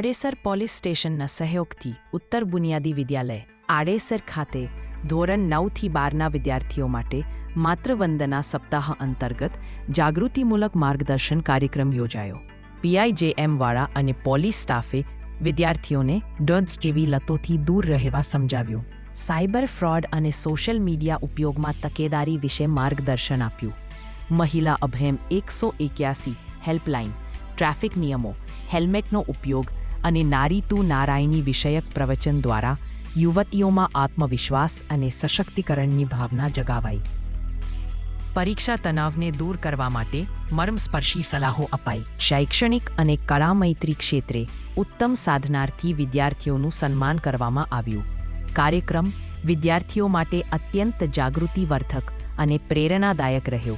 Adesar police સ્ટેશનના સહયોગથી ઉત્તર બુનિયાદી વિદ્યાલય આડેસર ખાતે ધોરણ નવથી બારના વિદ્યાર્થીઓ માટે માતૃવંદના સપ્તાહ અંતર્ગત જાગૃતિમૂલક માર્ગદર્શન કાર્યક્રમ યોજાયો. પીઆઈજેએમ વાળા અને પોલીસ સ્ટાફે વિદ્યાર્થીઓને ડ્રગ્સ જેવી લતોથી દૂર રહેવા સમજાવ્યું. સાયબર ફ્રોડ અને સોશિયલ મીડિયા ઉપયોગમાં તકેદારી વિશે માર્ગદર્શન આપ્યું. મહિલા અભેમ એકસો એક્યાસી હેલ્પલાઇન, ટ્રાફિક નિયમો, હેલ્મેટનો ઉપયોગ અને નારી તું નારાયણી વિષયક પ્રવચન દ્વારા યુવતીઓમાં આત્મવિશ્વાસ અને સશક્તિકરણની ભાવના જગાવાઈ. પરીક્ષા તણાવને દૂર કરવા માટે મર્મસ્પર્શી સલાહો અપાઈ. શૈક્ષણિક અને કળા મૈત્રી ક્ષેત્રે ઉત્તમ સાધનાર્થી વિદ્યાર્થીઓનું સન્માન કરવામાં આવ્યું. કાર્યક્રમ વિદ્યાર્થીઓ માટે અત્યંત જાગૃતિવર્ધક અને પ્રેરણાદાયક રહ્યો.